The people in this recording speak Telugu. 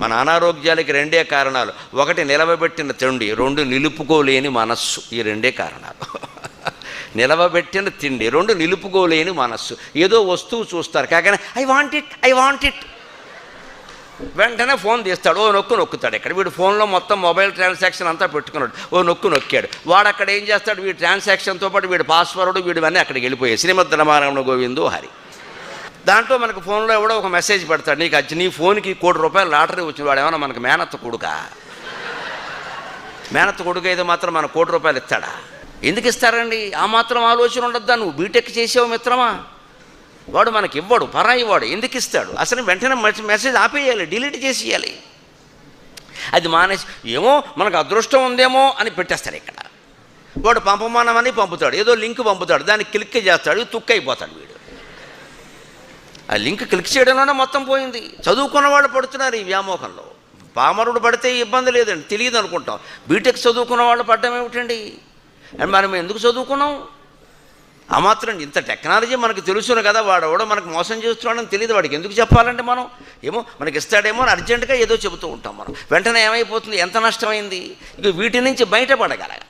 మన అనారోగ్యాలకి రెండే కారణాలు. ఒకటి నిలవబెట్టిన తిండి రెండు నిలుపుకోలేని మనస్సు. ఈ రెండే కారణాలు. నిలవబెట్టిన తిండి రెండు నిలుపుకోలేని మనస్సు. ఏదో వస్తువు చూస్తారు. కాకనే I want it I want it. వెంటనే ఫోన్ తీస్తాడు. ఓ నొక్కు నొక్కుతాడు ఇక్కడ. వీడు ఫోన్లో మొత్తం మొబైల్ ట్రాన్సాక్షన్ అంతా పెట్టుకున్నాడు. ఓ నొక్కు నొక్కాడు. వాడు అక్కడ ఏం చేస్తాడు? వీడి ట్రాన్సాక్షన్తో పాటు వీడి పాస్వర్డ్ వీడివన్నీ అక్కడికి వెళ్ళిపోయాయి. శ్రీమద్ రమారాయణ గోవిందు హరి. దాంట్లో మనకు ఫోన్లో ఎవడో ఒక మెసేజ్ పెడతాడు నీకు అచ్చి నీ ఫోన్కి కోటి రూపాయలు లాటరీ వచ్చిన వాడు ఏమన్నా మనకు మేనత్త కొడుక? మేనత్త కొడుకు అయితే మాత్రం మన కోటి రూపాయలు ఇస్తాడా? ఎందుకు ఇస్తారండి? ఆ మాత్రం ఆలోచన ఉండద్దా? నువ్వు బీటెక్ చేసావు మిత్రమా? వాడు మనకి ఇవ్వడు పరాయి వాడు ఎందుకు ఇస్తాడు? అసలు వెంటనే మెసేజ్ ఆపేయాలి డిలీట్ చేసేయాలి. అది మానేసి ఏమో మనకు అదృష్టం ఉందేమో అని పెట్టేస్తాడు ఇక్కడ. వాడు పంపమానమని పంపుతాడు ఏదో లింక్ పంపుతాడు దాన్ని క్లిక్ చేస్తాడు తుక్కైపోతాడు వీడు. ఆ లింక్ క్లిక్ చేయడంలోనే మొత్తం పోయింది. చదువుకున్న వాళ్ళు పడుతున్నారు ఈ వ్యామోహంలో. పామరుడు పడితే ఇబ్బంది లేదండి తెలియదు అనుకుంటాం. బీటెక్ చదువుకున్న వాళ్ళు పడ్డం ఏమిటండి? అండ్ మనం ఎందుకు చదువుకున్నాం? ఆ మాత్రం ఇంత టెక్నాలజీ మనకు తెలుసును కదా వాడు ఎవడో మనకు మోసం చేస్తున్నాడని తెలియదు వాడికి ఎందుకు చెప్పాలంటే మనం? ఏమో మనకి ఇస్తాడేమో అని అర్జెంటుగా ఏదో చెబుతూ ఉంటాం మనం. వెంటనే ఏమైపోతుంది? ఎంత నష్టమైంది? ఇక వీటి నుంచి బయటపడగల